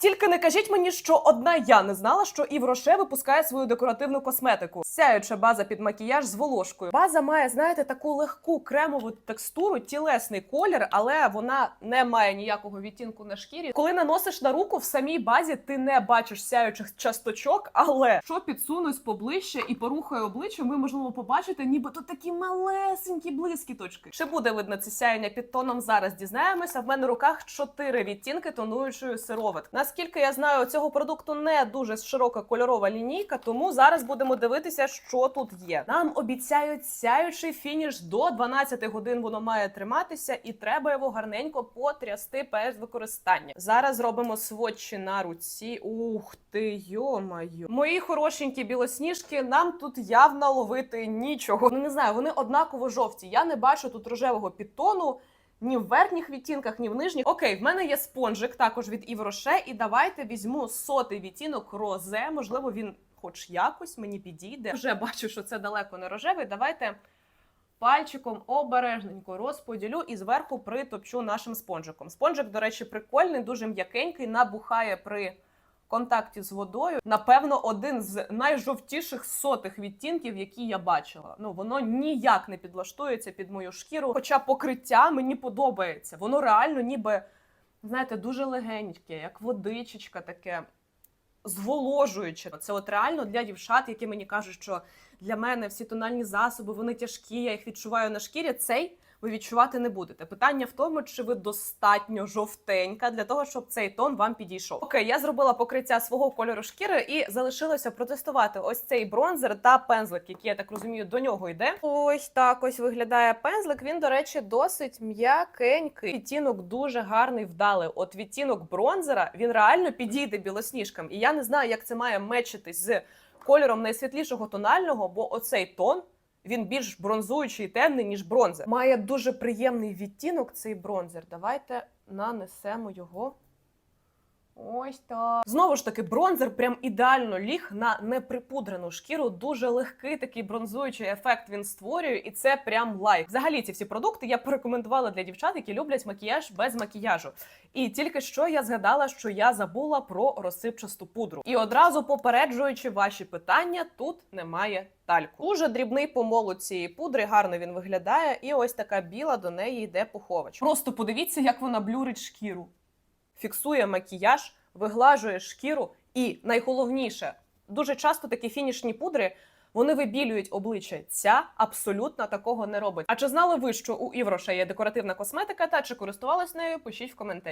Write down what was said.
Тільки не кажіть мені, що одна я не знала, що Ів Роше випускає свою декоративну косметику. Сяюча база під макіяж з волошкою. База має, знаєте, таку легку кремову текстуру, тілесний колір, але вона не має ніякого відтінку на шкірі. Коли наносиш на руку в самій базі, ти не бачиш сяючих часточок, але якщо підсунусь поближче і порухаю обличчя, ви можливо побачите, ніби тут такі малесенькі блискіточки. Чи буде видно це сяєння під тоном? Зараз дізнаємося. В мене в руках чотири відтінки тонуючої сироватки. Наскільки я знаю, цього продукту не дуже широка кольорова лінійка, тому зараз будемо дивитися, що тут є. Нам обіцяють сяючий фініш до 12 годин. Воно має триматися, і треба його гарненько потрясти перед використанням. Зараз зробимо сводчі на руці. Ух ти, йомаю. Мої хорошенькі білосніжки, нам тут явно ловити нічого. Ну не знаю, вони однаково жовті. Я не бачу тут рожевого підтону. Ні в верхніх відтінках, ні в нижніх. Окей, в мене є спонжик також від Івроше, і давайте візьму сотий відтінок розе. Можливо, він хоч якось мені підійде. Вже бачу, що це далеко не рожевий. Давайте пальчиком обережненько розподілю і зверху притопчу нашим спонжиком. Спонжик, до речі, прикольний, дуже м'якенький, набухає при контакті з водою. Напевно, один з найжовтіших сотих відтінків, які я бачила. Ну воно ніяк не підлаштується під мою шкіру. Хоча покриття мені подобається. Воно реально, ніби знаєте, дуже легеньке, як водичечка таке. Зволожуюче. Це от реально для дівчат, які мені кажуть, що для мене всі тональні засоби вони тяжкі, я їх відчуваю на шкірі. Цей ви відчувати не будете. Питання в тому, чи ви достатньо жовтенька для того, щоб цей тон вам підійшов. Окей, я зробила покриття свого кольору шкіри і залишилося протестувати ось цей бронзер та пензлик, який я так розумію, до нього йде. Ось так ось виглядає пензлик. Він, до речі, досить м'якенький. Відтінок дуже гарний, вдалий. От відтінок бронзера він реально підійде білосніжкам. І я не знаю, як це має мечитись з кольором найсвітлішого тонального, бо оцей тон. Він більш бронзуючий і темний, ніж бронзер. Має дуже приємний відтінок цей бронзер. Давайте нанесемо його. Ось так. Знову ж таки, бронзер прям ідеально ліг на неприпудрену шкіру. Дуже легкий такий бронзуючий ефект він створює, і це прям лайк. Взагалі, ці всі продукти я порекомендувала для дівчат, які люблять макіяж без макіяжу. І тільки що я згадала, що я забула про розсипчасту пудру. І одразу попереджуючи ваші питання, тут немає тальку. Дуже дрібний помол у цієї пудри, гарно він виглядає, і ось така біла до неї йде пухович. Просто подивіться, як вона блюрить шкіру фіксує макіяж, виглажує шкіру, і найголовніше, дуже часто такі фінішні пудри. Вони вибілюють обличчя. Ця абсолютно такого не робить. А чи знали ви, що у Івроша є декоративна косметика? Та чи користувалась нею? Пишіть в коментарі.